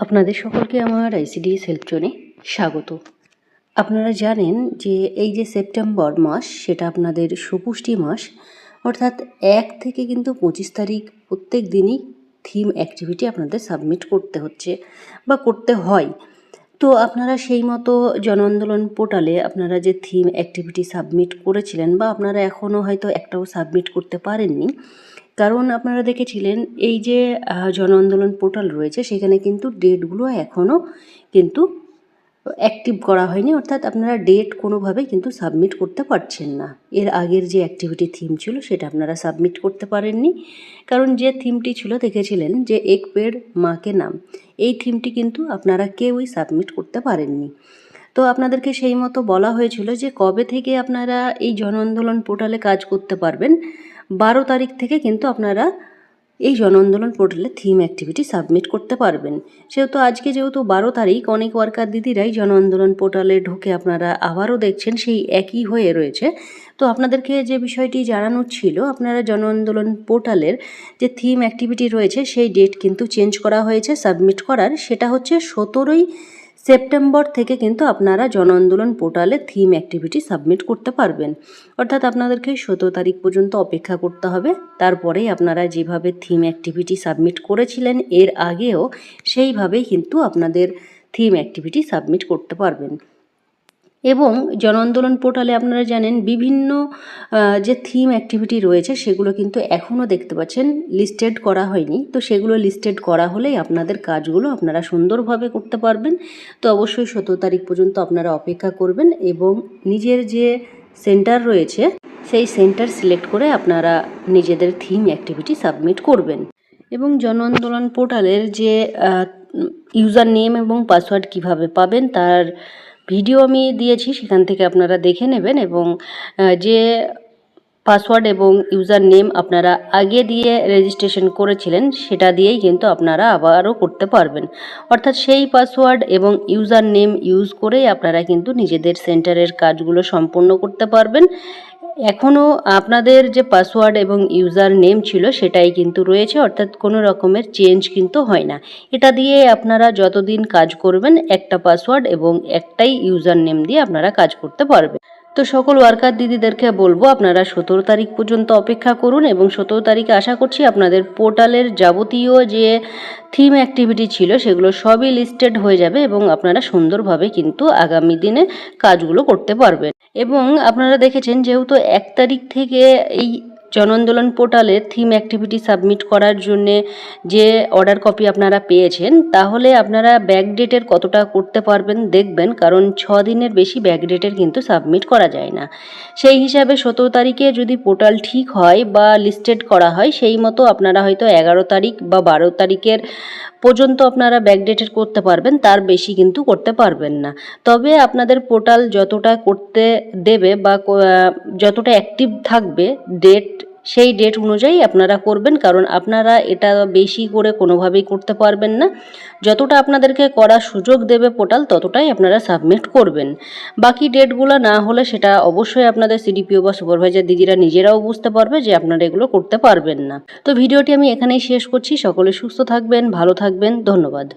আপনাদের সকলকে আমার আইসিডিএস হেল্প জোনে স্বাগত। আপনারা জানেন যে এই যে সেপ্টেম্বর মাস, সেটা আপনাদের সুপুষ্টি মাস, অর্থাৎ এক থেকে কিন্তু পঁচিশ তারিখ প্রত্যেক দিনই থিম অ্যাক্টিভিটি আপনাদের সাবমিট করতে হচ্ছে বা করতে হয়। তো আপনারা সেই মতো জন আন্দোলন পোর্টালে আপনারা যে থিম অ্যাক্টিভিটি সাবমিট করেছিলেন বা আপনারা এখনও হয়তো একটাও সাবমিট করতে পারেননি কারণ আপনারা দেখেছিলেন, এই যে জন আন্দোলন পোর্টাল রয়েছে, সেখানে কিন্তু ডেটগুলো এখনও কিন্তু অ্যাক্টিভ করা হয়নি। অর্থাৎ আপনারা ডেট কোনোভাবেই কিন্তু সাবমিট করতে পারছেন না। এর আগের যে অ্যাক্টিভিটি থিম ছিল, সেটা আপনারা সাবমিট করতে পারেননি। কারণ যে থিমটি ছিল, দেখেছিলেন যে এক পেড় মাকে নাম, এই থিমটি কিন্তু আপনারা কেউই সাবমিট করতে পারেননি। তো আপনাদেরকে সেই মতো বলা হয়েছিল যে, কবে থেকে আপনারা এই জন আন্দোলন পোর্টালে কাজ করতে পারবেন বারো তারিখ থেকে কিন্তু আপনারা এই জন আন্দোলন পোর্টালে থিম অ্যাক্টিভিটি সাবমিট করতে পারবেন। সেহেতু আজকে যেহেতু বারো তারিখ, অনেক ওয়ার্কার দিদিরাই জন আন্দোলন পোর্টালে ঢুকে আপনারা আবারও দেখছেন সেই একই হয়ে রয়েছে। তো আপনাদেরকে যে বিষয়টি জানানোর ছিল, আপনারা জন আন্দোলন পোর্টালের যে থিম অ্যাক্টিভিটি রয়েছে, সেই ডেট কিন্তু চেঞ্জ করা হয়েছে সাবমিট করার। সেটা হচ্ছে সতেরোই সেপ্টেম্বর থেকে কিন্তু আপনারা জন আন্দোলন পোর্টালে থিম অ্যাক্টিভিটি সাবমিট করতে পারবেন। অর্থাৎ আপনাদেরকে সতেরো তারিখ পর্যন্ত অপেক্ষা করতে হবে। তারপরেই আপনারা যেভাবে থিম অ্যাক্টিভিটি সাবমিট করেছিলেন, এর আগেও সেইভাবেই কিন্তু আপনাদের থিম অ্যাক্টিভিটি সাবমিট করতে পারবেন। এবং জন আন্দোলন পোর্টালে আপনারা জানেন বিভিন্ন যে থিম অ্যাক্টিভিটি রয়েছে সেগুলো কিন্তু এখনও দেখতে পাচ্ছেন। লিস্টেড করা হয়নি। তো সেগুলো লিস্টেড করা হলেই আপনাদের কাজগুলো আপনারা সুন্দরভাবে করতে পারবেন। তো অবশ্যই সতেরো তারিখ পর্যন্ত আপনারা অপেক্ষা করবেন এবং নিজের যে সেন্টার রয়েছে, সেই সেন্টার সিলেক্ট করে আপনারা নিজেদের থিম অ্যাক্টিভিটি সাবমিট করবেন। এবং জন আন্দোলন পোর্টালের যে ইউজার নেম এবং পাসওয়ার্ড কীভাবে পাবেন, তার ভিডিও আমি দিয়েছি, সেখান থেকে আপনারা দেখে নেবেন এবং যে পাসওয়ার্ড এবং ইউজার নেম আপনারা আগে দিয়ে রেজিস্ট্রেশন করেছিলেন, সেটা দিয়েই কিন্তু আপনারা আবারও করতে পারবেন। অর্থাৎ সেই পাসওয়ার্ড এবং ইউজার নেম ইউজ করেই আপনারা কিন্তু নিজেদের সেন্টারের কাজগুলো সম্পন্ন করতে পারবেন। এখনও আপনাদের যে পাসওয়ার্ড এবং ইউজার নেম ছিল সেটাই কিন্তু রয়েছে, অর্থাৎ কোনো রকমের চেঞ্জ কিন্তু হয় না। এটা দিয়ে আপনারা যতদিন কাজ করবেন, একটা পাসওয়ার্ড এবং একটাই ইউজার নেম দিয়ে আপনারা কাজ করতে পারবেন। তো সকল ওয়ার্কার দিদিদেরকে বলব, আপনারা সতেরো তারিখ পর্যন্ত অপেক্ষা করুন এবং সতেরো তারিখে আশা করছি আপনাদের পোর্টালের যাবতীয় যে থিম অ্যাক্টিভিটি ছিল সেগুলো সবই লিস্টেড হয়ে যাবে এবং আপনারা সুন্দরভাবে কিন্তু আগামী দিনে কাজগুলো করতে পারবেন। এবং আপনারা দেখেছেন যেহেতু এক তারিখ থেকে এই জন আন্দোলন পোর্টালে থিম অ্যাক্টিভিটি সাবমিট করার জন্যে যে অর্ডার কপি আপনারা পেয়েছেন, তাহলে আপনারা ব্যাক ডেটের কতটা করতে পারবেন দেখবেন, কারণ ছ দিনের বেশি ব্যাক ডেটের কিন্তু সাবমিট করা যায় না। সেই হিসাবে সতেরো তারিখে যদি পোর্টাল ঠিক হয় বা লিস্টেড করা হয়, সেই মতো আপনারা হয়তো এগারো তারিখ বা বারো তারিখের পর্যন্ত আপনারা ব্যাকডেটেড করতে পারবেন, তার বেশি কিন্তু করতে পারবেন না। তবে আপনাদের পোর্টাল যতটা করতে দেবে বা যতটা অ্যাক্টিভ থাকবে ডেট সেই ডেট অনুযায়ী আপনারা করবেন, কারণ আপনারা এটা বেশি করে কোনোভাবেই করতে পারবেন না। যতটা আপনাদেরকে করার সুযোগ দেবে পোর্টাল, ততটাই আপনারা সাবমিট করবেন। বাকি ডেটগুলো না হলে সেটা অবশ্যই আপনাদের সিডিপিও বা সুপারভাইজার দিদিরা নিজেরাও বুঝতে পারবে যে আপনারা এগুলো করতে পারবেন না। তো ভিডিওটি আমি এখানেই শেষ করছি। সকলে সুস্থ থাকবেন, ভালো থাকবেন। ধন্যবাদ।